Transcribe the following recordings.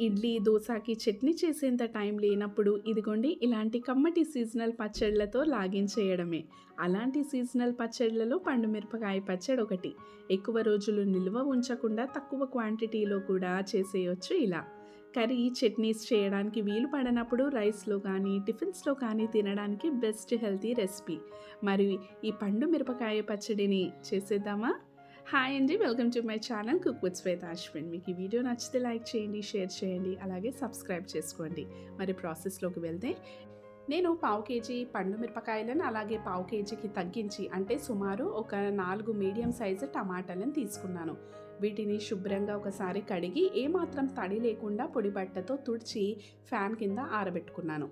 ఇడ్లీ దోశకి చట్నీ చేసేంత టైం లేనప్పుడు ఇదిగోండి ఇలాంటి కమ్మటి సీజనల్ పచ్చళ్ళతో లాగించేయడమే. అలాంటి సీజనల్ పచ్చళ్ళలో పండు మిరపకాయ పచ్చడి ఒకటి. ఎక్కువ రోజులు నిల్వ ఉంచకుండా తక్కువ క్వాంటిటీలో కూడా చేసేయచ్చు ఇలా. కర్రీ చట్నీస్ చేయడానికి వీలు పడనప్పుడు రైస్లో కానీ టిఫిన్స్లో కానీ తినడానికి బెస్ట్ హెల్తీ రెసిపీ. మరి ఈ పండు మిరపకాయ పచ్చడిని చేసేద్దామా? హాయ్ అండి welcome to my channel cook with Shweta Ashwin మీకు ఈ వీడియో నచ్చితే లైక్ చేయండి షేర్ చేయండి అలాగే సబ్స్క్రైబ్ చేసుకోండి. మరి ప్రాసెస్లోకి వెళ్తే నేను పావు కేజీ పండు మిరపకాయలను అలాగే పావు కేజీకి తగ్గించి అంటే సుమారు ఒక నాలుగు మీడియం సైజు టమాటాలను తీసుకున్నాను. వీటిని శుభ్రంగా ఒకసారి కడిగి ఏమాత్రం తడి లేకుండా పొడి బట్టతో తుడిచి ఫ్యాన్ కింద ఆరబెట్టుకున్నాను.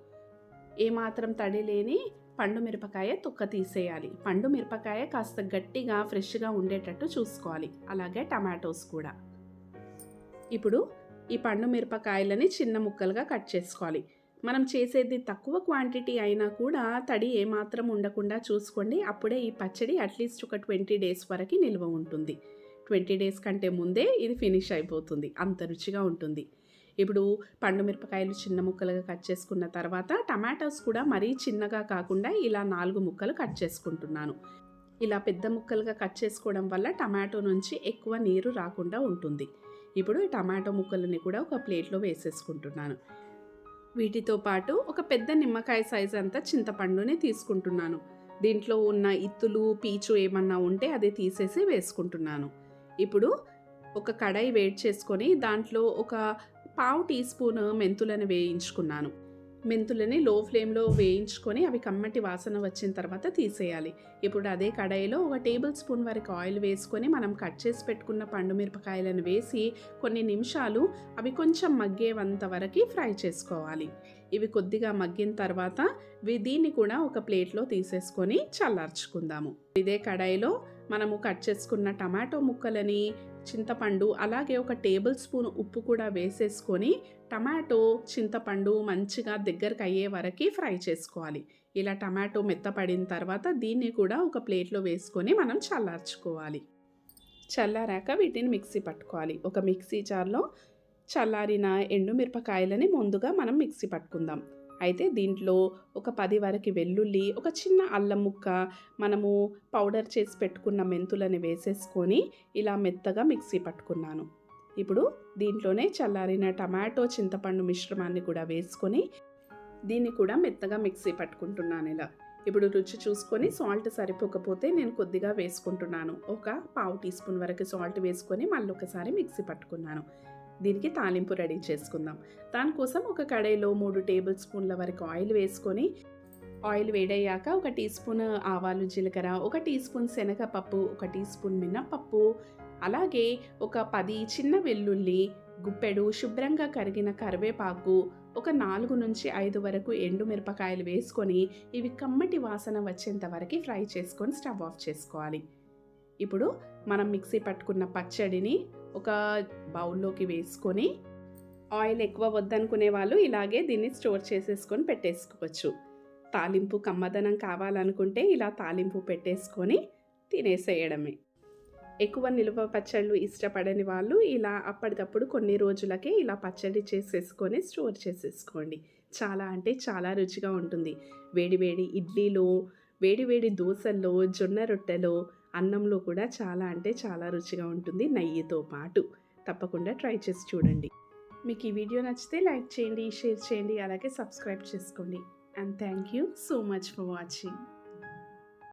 ఏమాత్రం తడి లేని పండు మిరపకాయ తొక్క తీసేయాలి. పండు మిరపకాయ కాస్త గట్టిగా ఫ్రెష్గా ఉండేటట్టు చూసుకోవాలి. అలాగే టమాటోస్ కూడా. ఇప్పుడు ఈ పండు మిరపకాయలని చిన్న ముక్కలుగా కట్ చేసుకోవాలి. మనం చేసేది తక్కువ క్వాంటిటీ అయినా కూడా తడి ఏమాత్రం ఉండకుండా చూసుకోండి. అప్పుడే ఈ పచ్చడి అట్లీస్ట్ ఒక ట్వంటీ డేస్ వరకు నిల్వ ఉంటుంది. ట్వంటీ డేస్ కంటే ముందే ఇది ఫినిష్ అయిపోతుంది. అంత రుచిగా ఉంటుంది. ఇప్పుడు పండు మిరపకాయలు చిన్న ముక్కలుగా కట్ చేసుకున్న తర్వాత టమాటాస్ కూడా మరీ చిన్నగా కాకుండా ఇలా నాలుగు ముక్కలు కట్ చేసుకుంటున్నాను. ఇలా పెద్ద ముక్కలుగా కట్ చేసుకోవడం వల్ల టమాటో నుంచి ఎక్కువ నీరు రాకుండా ఉంటుంది. ఇప్పుడు ఈ టమాటో ముక్కలని కూడా ఒక ప్లేట్లో వేసేసుకుంటున్నాను. వీటితో పాటు ఒక పెద్ద నిమ్మకాయ సైజ్ అంతా చింతపండుని తీసుకుంటున్నాను. దీంట్లో ఉన్న ఇత్తులు పీచు ఏమన్నా ఉంటే అది తీసేసి వేసుకుంటున్నాను. ఇప్పుడు ఒక కడాయి వేడి చేసుకొని దాంట్లో ఒక పావు టీ స్పూన్ మెంతులను వేయించుకున్నాను. మెంతులని లో ఫ్లేమ్లో వేయించుకొని అవి కమ్మటి వాసన వచ్చిన తర్వాత తీసేయాలి. ఇప్పుడు అదే కడాయిలో ఒక టేబుల్ స్పూన్ వరకు ఆయిల్ వేసుకొని మనం కట్ చేసి పెట్టుకున్న పండు మిరపకాయలను వేసి కొన్ని నిమిషాలు అవి కొంచెం మగ్గేవంత వరకు ఫ్రై చేసుకోవాలి. ఇవి కొద్దిగా మగ్గిన తర్వాత దీన్ని కూడా ఒక ప్లేట్లో తీసేసుకొని చల్లార్చుకుందాము. ఇదే కడాయిలో మనము కట్ చేసుకున్న టమాటో ముక్కలని చింతపండు అలాగే ఒక టేబుల్ స్పూన్ ఉప్పు కూడా వేసేసుకొని టమాటో చింతపండు మంచిగా దగ్గరకు అయ్యే వరకు ఫ్రై చేసుకోవాలి. ఇలా టమాటో మెత్తపడిన తర్వాత దీన్ని కూడా ఒక ప్లేట్లో వేసుకొని మనం చల్లార్చుకోవాలి. చల్లారాక వీటిని మిక్సీ పట్టుకోవాలి. ఒక మిక్సీ జార్లో చల్లారిన ఎండుమిరపకాయలని ముందుగా మనం మిక్సీ పట్టుకుందాం. అయితే దీంట్లో ఒక పది వరకు వెల్లుల్లి ఒక చిన్న అల్లం ముక్క మనము పౌడర్ చేసి పెట్టుకున్న మెంతులని వేసేసుకొని ఇలా మెత్తగా మిక్సీ పట్టుకున్నాను. ఇప్పుడు దీంట్లోనే చల్లారిన టమాటో చింతపండు మిశ్రమాన్ని కూడా వేసుకొని దీన్ని కూడా మెత్తగా మిక్సీ పట్టుకుంటున్నాను ఇలా. ఇప్పుడు రుచి చూసుకొని సాల్ట్ సరిపోకపోతే నేను కొద్దిగా వేసుకుంటున్నాను. ఒక పావు టీ స్పూన్ వరకు సాల్ట్ వేసుకొని మళ్ళీ ఒకసారి మిక్సీ పట్టుకున్నాను. దీనికి తాలింపు రెడీ చేసుకుందాం. దానికోసం ఒక కడాయిలో మూడు టేబుల్ స్పూన్ల వరకు ఆయిల్ వేసుకొని ఆయిల్ వేడయ్యాక ఒక టీ స్పూన్ ఆవాలు జీలకర్ర ఒక టీ స్పూన్ శనగపప్పు ఒక టీ స్పూన్ మినప్పప్పు అలాగే ఒక పది చిన్న వెల్లుల్లి గుప్పెడు శుభ్రంగా కరిగిన కరివేపాకు ఒక నాలుగు నుంచి ఐదు వరకు ఎండు మిరపకాయలు వేసుకొని ఇవి కమ్మటి వాసన వచ్చేంత వరకు ఫ్రై చేసుకొని స్టవ్ ఆఫ్ చేసుకోవాలి. ఇప్పుడు మనం మిక్సీ పట్టుకున్న పచ్చడిని ఒక బౌల్లోకి వేసుకొని ఆయిల్ ఎక్కువ వద్దనుకునే వాళ్ళు ఇలాగే దీన్ని స్టోర్ చేసేసుకొని పెట్టేసుకోవచ్చు. తాలింపు కమ్మదనం కావాలనుకుంటే ఇలా తాలింపు పెట్టేసుకొని తినేసేయడమే. ఎక్కువ నిల్వ పచ్చళ్ళు ఇష్టపడని వాళ్ళు ఇలా అప్పటికప్పుడు కొన్ని రోజులకే ఇలా పచ్చడి చేసేసుకొని స్టోర్ చేసేసుకోండి. చాలా అంటే చాలా రుచిగా ఉంటుంది. వేడివేడి ఇడ్లీలో వేడివేడి దోశల్లో జొన్న రొట్టెలో అన్నంలో కూడా చాలా అంటే చాలా రుచిగా ఉంటుంది నెయ్యితో పాటు. తప్పకుండా ట్రై చేసి చూడండి. మీకు ఈ వీడియో నచ్చితే లైక్ చేయండి షేర్ చేయండి అలాగే సబ్స్క్రైబ్ చేసుకోండి. And thank you so much for watching.